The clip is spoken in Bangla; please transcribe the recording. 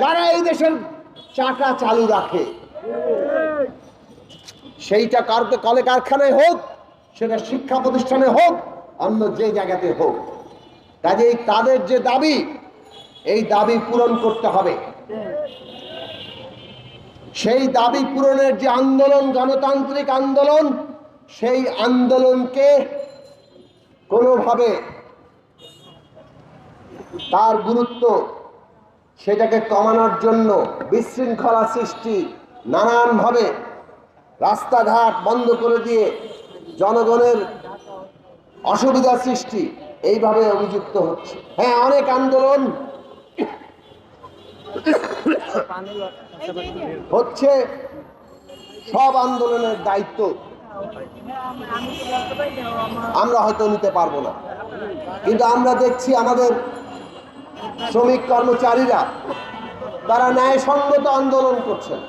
যারা এই দেশের চাকা চালু রাখে, সেইটা কারকে কলে কারখানায় হোক, সেটা শিক্ষা প্রতিষ্ঠানে হোক, অন্য যে জায়গাতে হোক। কাজেই তাদের যে দাবি, এই দাবি পূরণ করতে হবে। সেই দাবি পূরণের যে আন্দোলন, গণতান্ত্রিক আন্দোলন, সেই আন্দোলনকে কোনোভাবে তার গুরুত্ব সেটাকে কমানোর জন্য বিশৃঙ্খলা সৃষ্টি নানানভাবে রাস্তাঘাট বন্ধ করে দিয়ে জনগণের অসুবিধা সৃষ্টি এইভাবে অভিযুক্ত হচ্ছে। হ্যাঁ অনেক আন্দোলন হচ্ছে। সব আন্দোলনের দায়িত্ব আমরা হয়তো নিতে পারব না। কিন্তু আমরা দেখছি আমাদের শ্রমিক কর্মচারীরা তারা ন্যায়সঙ্গত আন্দোলন করছেন।